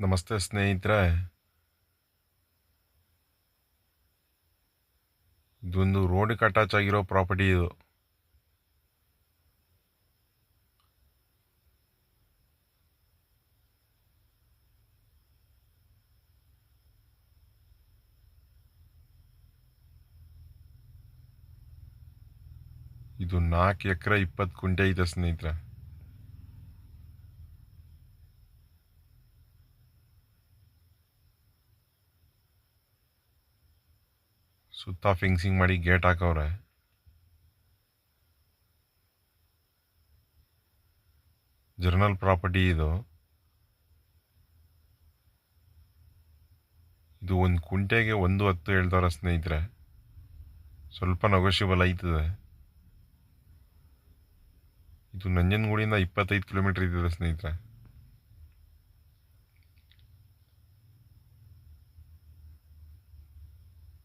ನಮಸ್ತೆ ಸ್ನೇಹಿತರೆ. ಇದೊಂದು ರೋಡಿಗೆ ಅಟ್ಯಾಚ್ ಆಗಿರೋ ಪ್ರಾಪರ್ಟಿ ಇದು. ಇದು ನಾಲ್ಕು ಎಕರೆ ಇಪ್ಪತ್ತು ಕುಂಟೆ ಇದೆ ಸ್ನೇಹಿತರೆ. ಸುತ್ತ ಫಿಂಗ್ಸಿಂಗ್ ಮಾಡಿ ಗೇಟ್ ಹಾಕವ್ರೆ. ಜರ್ನಲ್ ಪ್ರಾಪರ್ಟಿ ಇದು. ಇದು ಒಂದು ಕುಂಟೆಗೆ ಒಂದು ಹತ್ತು ಹೇಳ್ತಾರ ಸ್ನೇಹಿತರೆ. ಸ್ವಲ್ಪ ನಗೋಶಿಬಲ್ ಆಯ್ತದೆ. ಇದು ನಂಜನಗೂಡಿಂದ ಇಪ್ಪತ್ತೈದು ಕಿಲೋಮೀಟ್ರ್ ಇದ್ದದೆ ಸ್ನೇಹಿತರೆ.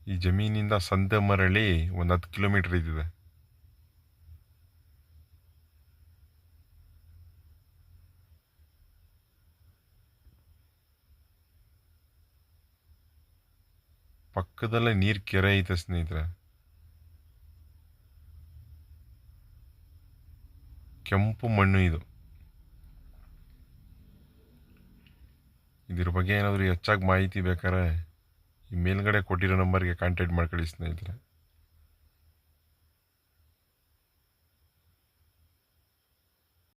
ಈ ಜಮೀನಿಂದ ಸಂತೆ ಮರಳಿ ಒಂದು ಹತ್ತು ಕಿಲೋಮೀಟ್ರ್ ಇದ್ದಿದೆ. ಪಕ್ಕದಲ್ಲೇ ನೀರು ಕೆರೆ ಐತೆ ಸ್ನೇಹಿತರೆ. ಕೆಂಪು ಮಣ್ಣು ಇದು. ಇದ್ರ ಬಗ್ಗೆ ಏನಾದರೂ ಹೆಚ್ಚಾಗಿ ಮಾಹಿತಿ ಬೇಕಾದ್ರೆ ಈ ಮೇಲ್ಗಡೆ ಕೊಟ್ಟಿರೋ ನಂಬರ್ಗೆ ಕಾಂಟ್ಯಾಕ್ಟ್ ಮಾಡ್ಕೊಳ್ಳಿ ಸ್ನೇಹಿತರೆ.